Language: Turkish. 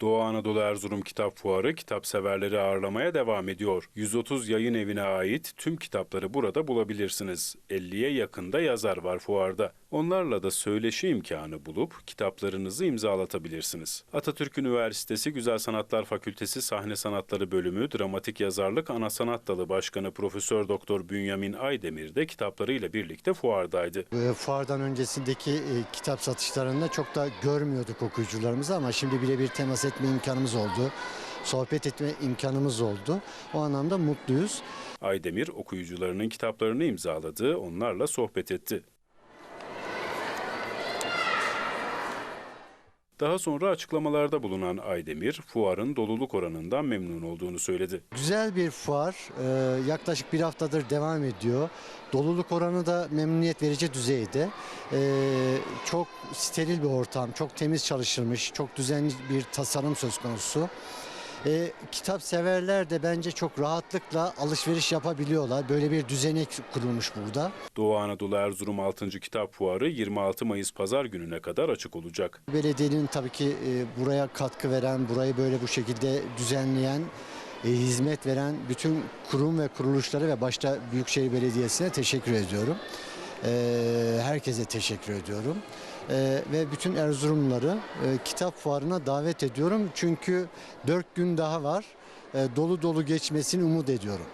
Doğu Anadolu Erzurum Kitap Fuarı kitap severleri ağırlamaya devam ediyor. 130 yayın evine ait tüm kitapları burada bulabilirsiniz. 50'ye yakında yazar var fuarda. Onlarla da söyleşi imkanı bulup kitaplarınızı imzalatabilirsiniz. Atatürk Üniversitesi Güzel Sanatlar Fakültesi Sahne Sanatları Bölümü Dramatik Yazarlık Ana Sanat Dalı Başkanı Profesör Doktor Bünyamin Aydemir de kitaplarıyla birlikte fuardaydı. E, Fuardan öncesindeki e, kitap satışlarında çok da görmüyorduk okuyucularımızı ama şimdi birebir temas etme imkanımız oldu. Sohbet etme imkanımız oldu. O anlamda mutluyuz. Aydemir okuyucularının kitaplarını imzaladı, onlarla sohbet etti. Daha sonra açıklamalarda bulunan Aydemir, fuarın doluluk oranından memnun olduğunu söyledi. Güzel bir fuar. e, yaklaşık bir haftadır devam ediyor. Doluluk oranı da memnuniyet verici düzeyde. E, çok steril bir ortam, çok temiz çalışılmış, çok düzenli bir tasarım söz konusu. E, kitap severler de bence çok rahatlıkla alışveriş yapabiliyorlar. Böyle bir düzenek kurulmuş burada. Doğu Anadolu Erzurum 6. Kitap Fuarı 26 Mayıs Pazar gününe kadar açık olacak. Belediyenin tabii ki e, buraya katkı veren, burayı böyle bu şekilde düzenleyen, e, hizmet veren bütün kurum ve kuruluşları ve başta Büyükşehir Belediyesi'ne teşekkür ediyorum. E, herkese teşekkür ediyorum. E, ve bütün Erzurumluları e, kitap fuarına davet ediyorum. Çünkü dört gün daha var. E, dolu dolu geçmesini umut ediyorum.